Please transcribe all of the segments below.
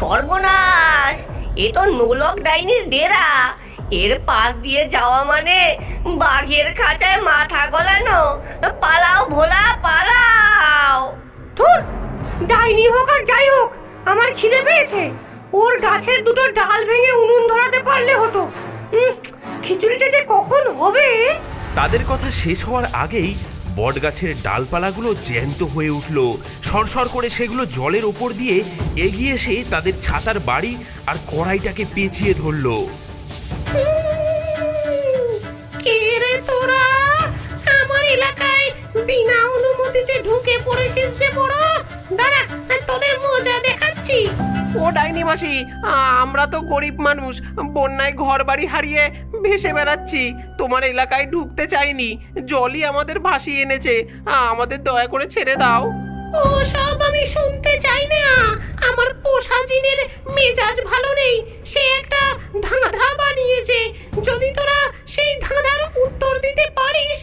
সর্বনাশ! এ তো নোলক ডাইনির ডেরা। এর পাশ দিয়ে যাওয়া মানে বাঘের খাঁচায় মাথা গলানো। পালাও ভোলা, পালাও! ধুর! ডাইনি হোক আর যাই হোক, আমার খিদে পেয়েছে। ওর গাছের দুটো ডাল ভেঙে উনুন ধরাতে পারলে হতো। খিচুড়িটা যে কখন হবে? তাদের কথা শেষ হওয়ার আগেই বটগাছের ডালপালাগুলো জ্যান্ত হয়ে উঠল। সরসর করে সেগুলো জলের ওপর দিয়ে এগিয়ে এসে তাদের ছাতার বাড়ি আর কড়াইটাকে পেঁচিয়ে ধরলো। বিনা অনুমতিতে ঢুকে পড়েছিস যে বড়? দাঁড়া, তোদের মজা ও ডাইনি মাসি, আমরা তো গরিব মানুষ, বন্যায় ঘর বাড়ি হারিয়ে ভেসে বেড়াচ্ছি, তোমার এলাকায় ঢুকতে চাইনি, জলই আমাদের ভাসিয়ে এনেছে, আমাদের দয়া করে ছেড়ে দাও। ও সব আমি শুনতে চাই না, আমার পোষা জিনের মেজাজ ভালো নেই, সে একটা ধাঁধা বানিয়েছে, যদি তোরা সেই ধাঁধার উত্তর দিতে পারিস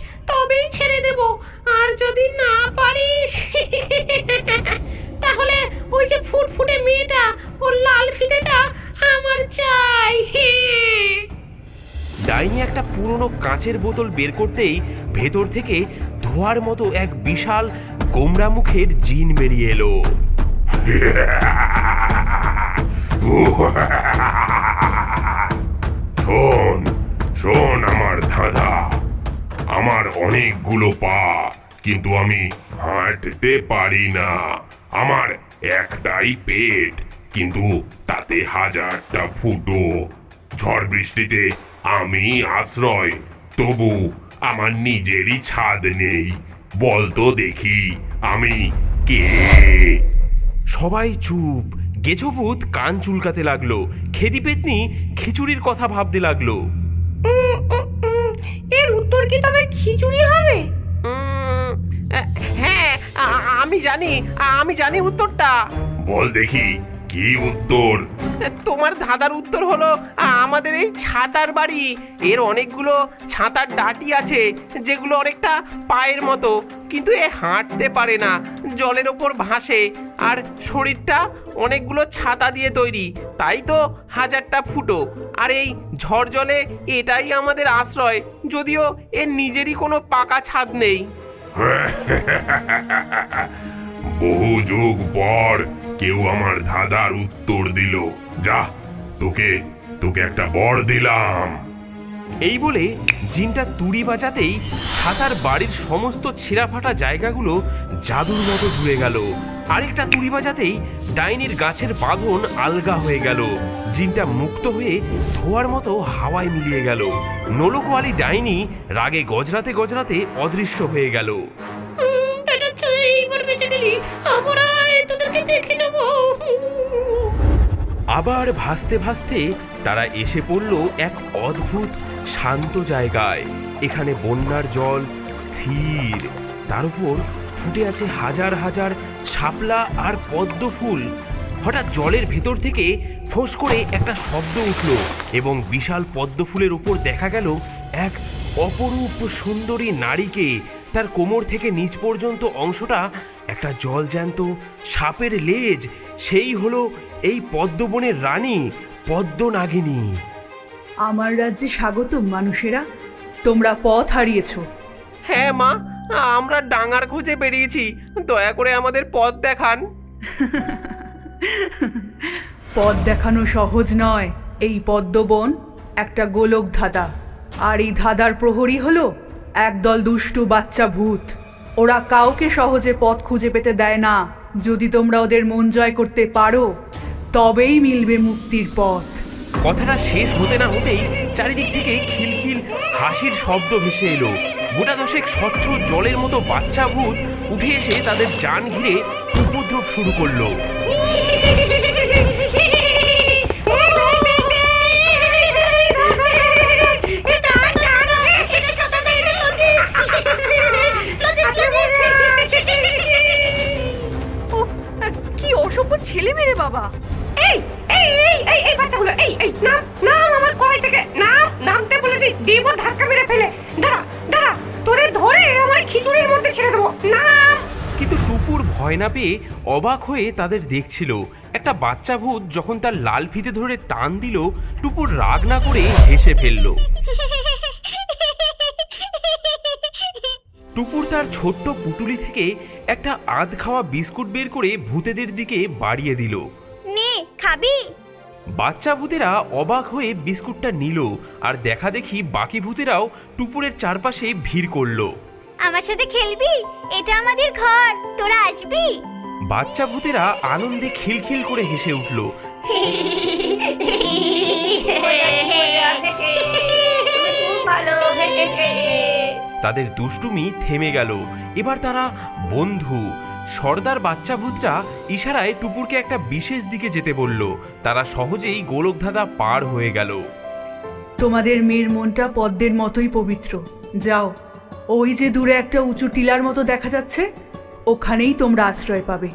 ডাইনি একটা পুরনো কাঁচের বোতল বের করতেই ভেতর থেকে ধোয়ার মতো এক বিশাল গোমরা মুখের জিন বেরিয়ে এলো। শোন শোন আমার ধাঁধা। আমার অনেকগুলো পা, কিন্তু আমি হাঁটতে পারি না। আমার একটাই পেট, কিন্তু তাতে হাজারটা ফুটো। ঝড় বৃষ্টিতে আমি আশ্রয় তবু আমার নিজেরই ছাদ নেই। বল তো দেখি আমি কে? সবাই চুপ। গেছভূত কান চুলকাতে লাগল। খেদি পেতনি খিচুড়ির কথা ভাবতে লাগল। এর উত্তর কি তবে খিচুড়ি হবে? হ্যাঁ আমি জানি আমি জানি উত্তরটা। বল দেখি কি উত্তর? তোমার ধাঁধার উত্তর হলো আমাদের এই ছাতার বাড়ি। এর অনেকগুলো ছাতার ডাটি আছে, যেগুলো অনেকটা পায়ের মতো, কিন্তু এ হাঁটতে পারে না, জলের ওপর ভাসে, আর শরীরটা অনেকগুলো ছাতা দিয়ে তৈরি, তাই তো হাজারটা ফুটো। আর এই ঝড় জলে এটাই আমাদের আশ্রয়, যদিও এর নিজেরই কোনো পাকা ছাদ নেই। বহু যুগ পর কেউ আমার ধাঁধার উত্তর দিল। যা, তোকে তোকে একটা বর দিলাম। এই বলে জিনটা তুড়ি বাজাতেই ছাতার বাড়ির সমস্ত ছিঁড়াফাটা জায়গাগুলো জাদুর মতো জুড়ে গেল। আরেকটা তুড়ি বাজাতেই ডাইনির গাছের বাঁধন আলগা হয়ে গেল। জিনটা মুক্ত হয়ে ধোয়ার মতো হাওয়ায় মিলিয়ে গেল। নলকোয়ালি ডাইনি রাগে গজরাতে গজরাতে অদৃশ্য হয়ে গেল। আবার ভাসতে ভাসতে তারা এসে পড়ল এক অদ্ভুত শান্ত জায়গায়। এখানে বন্যার জল স্থির। তার উপর ফুটে আছে হাজার হাজার শাপলা আর পদ্ম ফুল। হঠাৎ জলের ভেতর থেকে ফোঁস করে একটা শব্দ উঠল এবং বিশাল পদ্ম ফুলের উপর দেখা গেল এক অপরূপ সুন্দরী নারীকে। তার কোমর থেকে নিচ পর্যন্ত অংশটা একটা জলজ্যান্ত সাপের লেজ। সেই হলো এই পদ্মবনের রানী পদ্মনাগিনী। আমার রাজ্যে স্বাগতম মানুষেরা। তোমরা পথ হারিয়েছো। হ্যাঁ মা আমরা ডাঙার খুঁজে বেরিয়েছি। দয়া করে আমাদের পথ দেখান। পথ দেখানো সহজ নয়। এই পদ্মবন একটা গোলক ধাঁধা। আর এই ধাঁধার প্রহরী হলো একদল দুষ্টু বাচ্চা ভূত। ওরা কাউকে সহজে পথ খুঁজে পেতে দেয় না। যদি তোমরা ওদের মন জয় করতে পারো তবেই মিলবে মুক্তির পথ। কথাটা শেষ হতে না হতেই চারিদিক থেকে খিলখিল হাসির শব্দ ভেসে এলো। গোটা দশেক স্বচ্ছ জলের মতো বাচ্চা ভূত উঠে এসে তাদের যান ঘিরে উপদ্রব শুরু করল। কি অসভ্য ছেলে মেরে বাবা। এই এই এই এই এই বাচ্চাগুলো, এই এই, নাম নাম আমার থেকে, নাম, নামতে বলেছি, দেব ধাক্কা মেরে ফেলে। দাঁড়া দাঁড়া তোদের ধরে আমার খিচুড়ির মধ্যে ছেড়ে দেবো। নাম। কিন্তু টুপুর ভয় না পেয়ে অবাক হয়ে তাদের দেখছিল। একটা বাচ্চা ভূত যখন তার লাল ফিতে ধরে টান দিল, টুপুর রাগ না করে হেসে ফেলল। টুপুর তার ছোট্ট পুটুলি থেকে একটা আধ খাওয়া বিস্কুট বের করে ভূতেদের দিকে বাড়িয়ে দিল। খাবি? বাচ্চা ভূতেরা অবাক হয়ে বিস্কুটটা নিল আর দেখা দেখি বাকি ভূতেরাও টুপুরের চারপাশে ভিড় করল। আমার সাথে খেলবি? এটা আমাদের ঘর। তোরা আসবি? বাচ্চা ভূতেরা আনন্দে খিলখিল করে হেসে উঠল। তাদের দুষ্টুমি থেমে গেল। এবার তারা বন্ধু। সর্দার বাচ্চা ভূতরা ইশারায় টুপুরকে একটা বিশেষ দিকে যেতে বলল। তারা সহজেই গোলকধাঁধা পার হয়ে গেল। তোমাদের মেয়ের মনটা পদ্মের মতোই পবিত্র। যাও, ওই যে দূরে একটা উঁচু টিলার মতো দেখা যাচ্ছে, ওখানেই তোমরা আশ্রয় পাবে।